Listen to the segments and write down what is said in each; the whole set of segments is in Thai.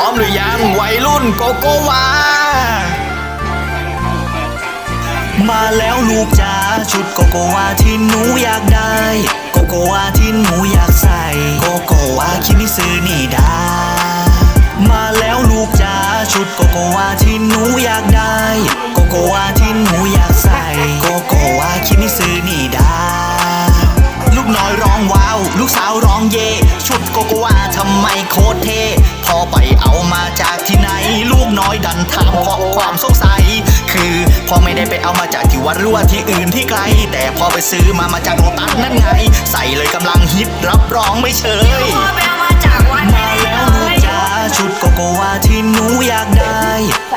ร้อมหรือยังวัยรุ่นโกโกวา มาแล้วลูกจ๋าชุดโกโกวาที่หนูอยากได้ โกโกวาที่หนูอยากใส่ โกโกวาคิมิซึนี่ดา มาแล้วลูกจ๋าชุดโกโกวาที่หนูอยากได้ โกโกวาที่หนูอยากใส่ โกโกวาคิมิซึนี่ดา ลูกน้อยร้องว้าว ลูกสาวร้องเย่ชุดโกโกวาทำไมโคตรเท่ อไปเอามาจากที่ไหน ลูกน้อยดันถามเพราะความสงสัย คือพ่อไม่ได้ไปเอามาจากที่วัดหรือว่าที่อื่นที่ไกล แต่พอไปซื้อมามาจากโลตัสนั่นไง ใส่เลยกำลังฮิตรับรองไม่เชยมาแล้วลูกจ๋าชุดโกโกวาที่หนูอยากได้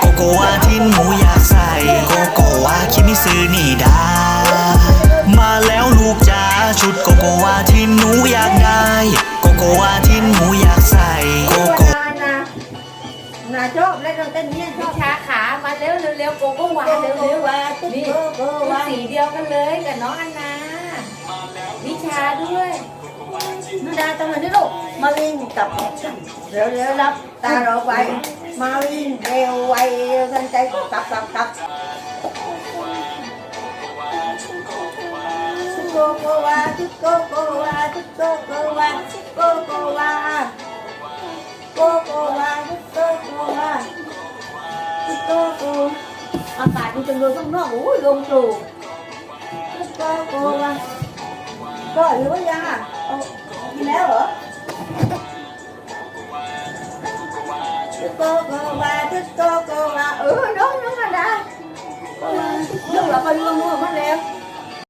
โกโกวาที่หนูอยากใส่ โกโกวาคิมิซึนี่ดามาแล้วลูกจ๋าชุดโกโกวาที่หนูอยากได้ โกโกวาที่หนูอยากาชอบเล่นดนตรีเนี่ยชวิอบชาขามาเร็วเร็วๆโกโก้หวานเร็วเร็วว่าตุ๊กนี่โกโกชุดว่าสีเดียวกันเลยกับน้องอันนาวิชาด้วยนุดาตรงนี้ลูกมาวิ่งกับเร็วเร็วรับตาเราไปมาวิ่งเร็วไวเร็วทันใจกลับกลับกลับโกโกวาตุ๊กโกโกวาตุ๊กโกโกวาตุ๊กโกโกวา อากาศมันจะลงข้างนอกโอ้ยลมสูงตุ๊กโกโกวาก็หรือว่ายังอะเ